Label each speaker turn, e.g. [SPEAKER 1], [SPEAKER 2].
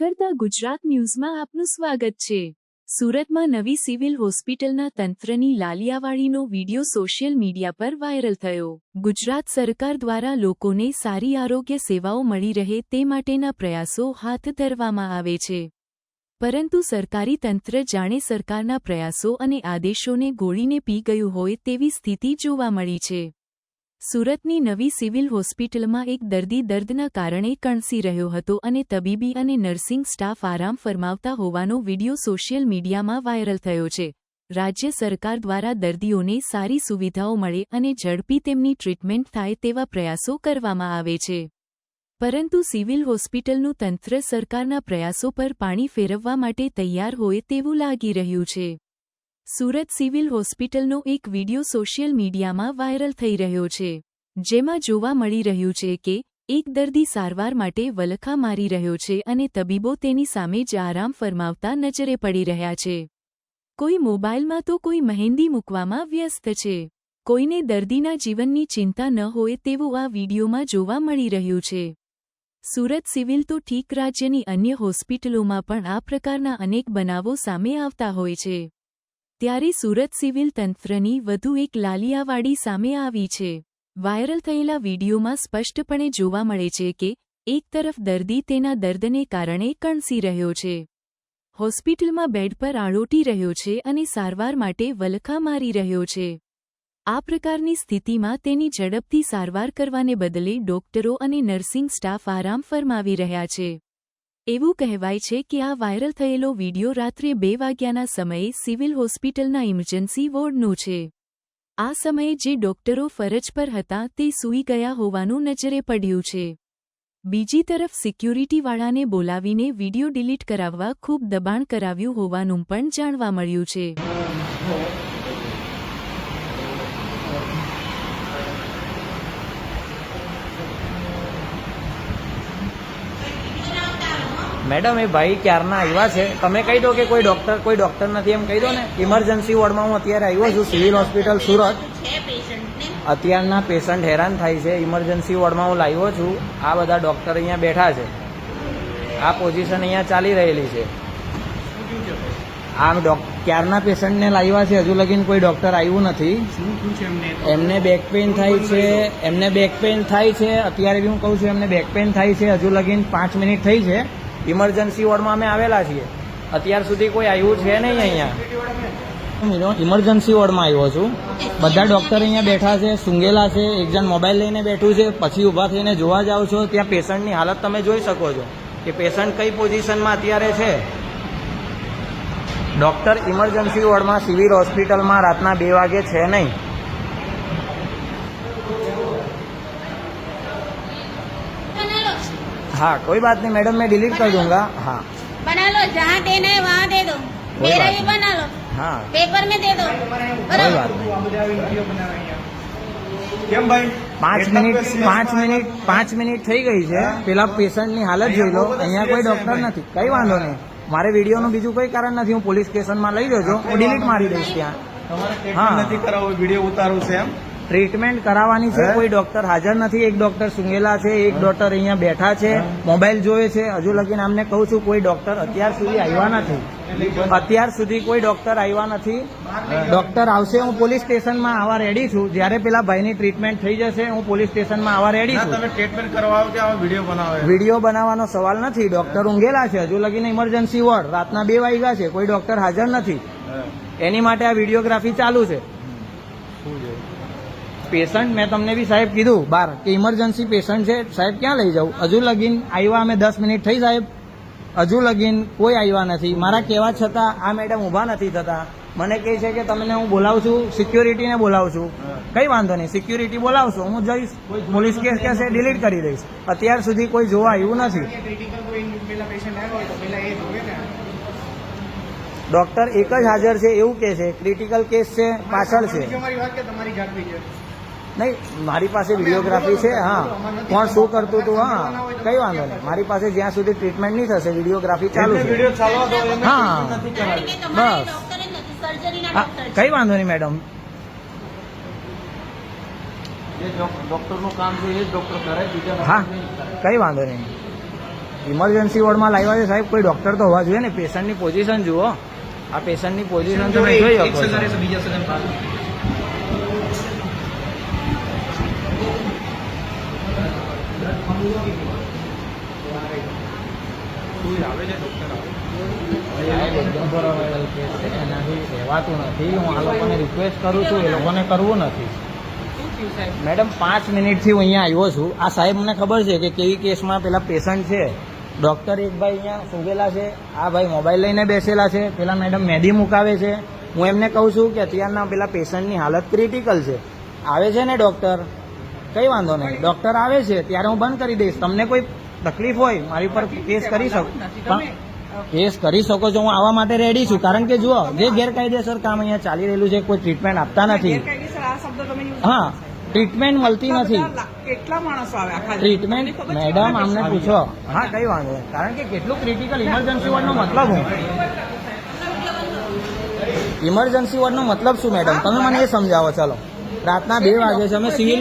[SPEAKER 1] નીકળતા ગુજરાત ન્યૂઝમાં આપનું સ્વાગત છે. સુરતમાં નવી સિવિલ હોસ્પિટલના તંત્રની લાલિયાવાડીનો વિડિયો સોશિયલ મીડિયા પર વાયરલ થયો. ગુજરાત સરકાર દ્વારા લોકોને સારી આરોગ્ય સેવાઓ મળી રહે તે માટેના પ્રયાસો હાથ ધરવામાં આવે છે. પરંતુ સરકારી તંત્ર જાણે સરકારના પ્રયાસો અને આદેશોને ગોળીને પી ગયું હોય તેવી સ્થિતિ જોવા મળી છે. સુરતની નવી સિવિલ હોસ્પિટલમાં એક દર્દી દર્દના કારણે કણસી રહ્યો હતો અને તબીબી અને નર્સિંગ સ્ટાફ આરામ ફરમાવતા હોવાનો વિડિયો સોશિયલ મીડિયામાં વાયરલ થયો છે. રાજ્ય સરકાર દ્વારા દર્દીઓને સારી સુવિધાઓ મળે અને ઝડપી તેમની ટ્રીટમેન્ટ થાય તેવા પ્રયાસો કરવામાં આવે છે. પરંતુ સિવિલ હોસ્પિટલનું તંત્ર સરકારના પ્રયાસો પર પાણી ફેરવવા માટે તૈયાર હોય તેવું લાગી રહ્યું છે. સુરત સિવિલ હોસ્પિટલનો એક વિડિયો સોશિયલ મીડિયામાં વાયરલ થઈ રહ્યો છે, જેમાં જોવા મળી રહ્યું છે કે, એક દર્દી સારવાર માટે વલખા મારી રહ્યો છે અને તબીબો તેની સામે જ આરામ ફરમાવતા નજરે પડી રહ્યા છે. કોઈ મોબાઈલમાં તો કોઈ મહેંદી મૂકવામાં વ્યસ્ત છે. કોઈને દર્દીના જીવનની ચિંતા ન હોય તેવું આ વિડીયોમાં જોવા મળી રહ્યું છે. સુરત સિવિલ તો ઠીક રાજ્યની અન્ય હોસ્પિટલોમાં પણ આ પ્રકારના અનેક બનાવો સામે આવતા હોય છે. ત્યારે સુરત સિવિલ તંત્રની વધુ એક લાલિયાવાડી સામે આવી છે. વાયરલ થયેલા વિડીયોમાં સ્પષ્ટપણે જોવા મળે છે કે, એક તરફ દર્દી તેના દર્દને કારણે કણસી રહ્યો છે. હોસ્પિટલમાં બેડ પર આળોટી રહ્યો છે અને સારવાર માટે વલખા મારી રહ્યો છે. આ પ્રકારની સ્થિતિમાં તેની ઝડપથી સારવાર કરવાને બદલે ડોક્ટરો અને નર્સિંગ સ્ટાફ આરામ ફરમાવી રહ્યા છે. એવું કહેવાય છે કે આ વાયરલ થયેલો વિડિયો રાત્રે બે વાગ્યાના સમયે સિવિલ હોસ્પિટલના ઇમરજન્સી વોર્ડનો છે. આ સમયે જે ડોક્ટરો ફરજ પર હતા તે સૂઈ ગયા હોવાનું નજરે પડ્યું છે. બીજી તરફ સિક્યુરિટીવાળાને બોલાવીને વિડિયો ડિલીટ કરાવવા ખૂબ દબાણ કરાવ્યું હોવાનું પણ જાણવા મળ્યું છે.
[SPEAKER 2] મેડમ, એ ભાઈ ક્યારના આવ્યા છે? તમે કહી દો કે કોઈ ડોક્ટર કોઈ ડોક્ટર નથી એમ કહી દો ને. ઇમરજન્સી વોર્ડમાં હું અત્યારે આવ્યો છું સિવિલ હોસ્પિટલ સુરત. અત્યારના પેશન્ટ હેરાન થાય છે. ઇમરજન્સી વોર્ડમાં હું લાવ્યો છું. આ બધા ડોક્ટર અહીંયા બેઠા છે. આ પોઝિશન અહીંયા ચાલી રહેલી છે. આમ ડોક ક્યારના પેશન્ટને લાવ્યા છે? હજુ લગીન કોઈ ડોક્ટર આવ્યું નથી. એમને બેક પેઇન થાય છે. એમને બેક પેઇન થાય છે. અત્યારે બી હું કહું છું, એમને બેક પેઇન થાય છે. હજુ લગીન પાંચ મિનિટ થઈ છે. ઇમરજન્સી વોર્ડમાં અમે આવેલા છીએ. અત્યાર સુધી કોઈ આવ્યું છે નહીં અહીંયા. ઇમરજન્સી વોર્ડમાં આવ્યો છું. બધા ડોક્ટર અહીંયા બેઠા છે, સૂંઘેલા છે એક જણ મોબાઈલ લઈને બેઠું છે, પછી ઊભા થઈને જોવા જાઓ છો, ત્યાં પેશન્ટની હાલત તમે જોઈ શકો છો કે પેશન્ટ કઈ પોઝિશનમાં અત્યારે છે. ડોક્ટર ઇમરજન્સી વોર્ડમાં સિવિલ હોસ્પિટલમાં રાતના બે વાગે છે નહીં. हाँ कोई बात नहीं मैडम मैं डिलीट कर दूंगा हाँ
[SPEAKER 3] बना लो जहाँ देना है वहाँ दे दो
[SPEAKER 2] कोई
[SPEAKER 3] मेरा
[SPEAKER 2] बात
[SPEAKER 3] भी
[SPEAKER 2] नहीं।
[SPEAKER 3] बना लो
[SPEAKER 2] हाँ
[SPEAKER 3] पेपर में दे दो
[SPEAKER 2] कोई
[SPEAKER 3] बराबर
[SPEAKER 2] बात नहीं
[SPEAKER 4] કેમ ભાઈ
[SPEAKER 2] પાંચ મિનિટ પાંચ મિનિટ પાંચ મિનિટ થઈ ગઈ છે પેલા પેશન્ટની હાલત જોઈ લો અહીંયા કોઈ ડોક્ટર નથી કઈ વાંધો નહીં મારે વિડીયોનું બીજું કોઈ કારણ નથી હું પોલીસ સ્ટેશનમાં લઈ જજો હું ડિલીટ મારી દઈશ ત્યાં
[SPEAKER 4] તમારે
[SPEAKER 2] હા.
[SPEAKER 4] ટ્રીટમેન્ટ નથી કરાવવું વિડીયો ઉતારવું છે એમ
[SPEAKER 2] ટ્રીટમેન્ટ કરાવવાની છે. કોઈ ડોક્ટર હાજર નથી. એક ડોક્ટર સુંગેલા છે એક ડોક્ટર અહીંયા બેઠા છે મોબાઈલ જોવે છે. હજુ લગીને અમને કહું છું કોઈ ડોક્ટર અત્યાર સુધી આવ્યા નથી. અત્યાર સુધી કોઈ ડોક્ટર આવ્યા નથી. ડોક્ટર આવશે હું પોલીસ સ્ટેશનમાં આવવા રેડી છું. જ્યારે પેલા ભાઈની ટ્રીટમેન્ટ થઈ જશે હું પોલીસ સ્ટેશનમાં આવવા રેડી છું.
[SPEAKER 4] તમે ટ્રીટમેન્ટ કરવા આવો કે વીડિયો બનાવે?
[SPEAKER 2] વીડિયો બનાવવાનો સવાલ નથી. ડોક્ટર ઊંઘેલા છે. હજુ લગીને ઇમરજન્સી વોર્ડ રાતના બે વાગ્યા છે. કોઈ ડોક્ટર હાજર નથી. એની માટે આ વિડીયોગ્રાફી ચાલુ છે. પેશન્ટ, મેં તમને બી સાહેબ કીધું, બાર, કે ઇમરજન્સી પેશન્ટ છે, સાહેબ ક્યાં લઈ જાઉં? હજુ લગીન આવ્યા અમે દસ મિનિટ થઈ સાહેબ. હજુ લગીન કોઈ આવ્યા નથી. મારા કહેવા છતાં આ મેડમ ઊભા નથી થતા. મને કહે છે કે તમને હું બોલાવું છું સિક્યોરિટીને બોલાવું છું. કઈ વાંધો નહીં સિક્યુરિટી બોલાવશો, હું જઈશ. પોલીસ કેસ કહેશે ડિલીટ કરી દઈશ. અત્યાર સુધી કોઈ જોવા આવ્યું નથી. ડોક્ટર એક જ હાજર છે, એવું કહે છે ક્રિટિકલ કેસ છે, પાછળ છે. નહીં મારી પાસે વિડીયોગ્રાફી છે હા. કોણ શું કરતું હતું હા. કઈ વાંધો નહીં. મારી પાસે જ્યાં સુધી ટ્રીટમેન્ટ નહીં થશે વિડીયોગ્રાફી ચાલુ છે. હા. બસ. કઈ વાંધો નહીં મેડમ હા. કઈ વાંધો નહીં. ઇમરજન્સી વોર્ડમાં લાવ્યા છે સાહેબ કોઈ ડોક્ટર તો હોવા જોઈએ ને? પેશન્ટની પોઝિશન જુઓ. આ પેશન્ટની પોઝિશન તમે જોઈ શકો નથી. હું આ લોકોને રિક્વેસ્ટ કરું છું એ લોકોને કરવું નથી. મેડમ પાંચ મિનિટથી હું અહીંયા આવ્યો છું. આ સાહેબ મને ખબર છે કે કેવી કેસમાં પેલા પેશન્ટ છે. ડૉક્ટર એક ભાઈ અહીંયા સુગેલા છે. આ ભાઈ મોબાઈલ લઈને બેસેલા છે. પેલા મેડમ મેદી મુકાવે છે. હું એમને કહું છું કે અત્યારના પેલા પેશન્ટની હાલત ક્રિટિકલ છે. આવે છે ને ડૉક્ટર કઈ વાંધો નહીં. ડૉક્ટર આવે છે ત્યારે હું બંધ કરી દઈશ. તમને કોઈ તકલીફ હોય મારી પર કેસ કરી શકો. કેસ કરી શકો છો હું આવવા માટે રેડી છું. કારણ કે જુઓ જે ગેરકાયદેસર કામ અહીંયા ચાલી રહેલું છે કોઈ ટ્રીટમેન્ટ આપતા નથી. હા ટ્રીટમેન્ટ મળતી નથી.
[SPEAKER 5] કેટલા માણસો આવે
[SPEAKER 2] ટ્રીટમેન્ટ? મેડમ અમને પૂછો. હા કઈ વાંધો કારણ કે કેટલું ક્રિટિકલ ઇમરજન્સી વોર્ડનો મતલબ હું. ઇમરજન્સી વોર્ડનો મતલબ શું મેડમ તમે મને એ સમજાવો ચાલો. રાતના બે વાગે છે અમે સિવિલ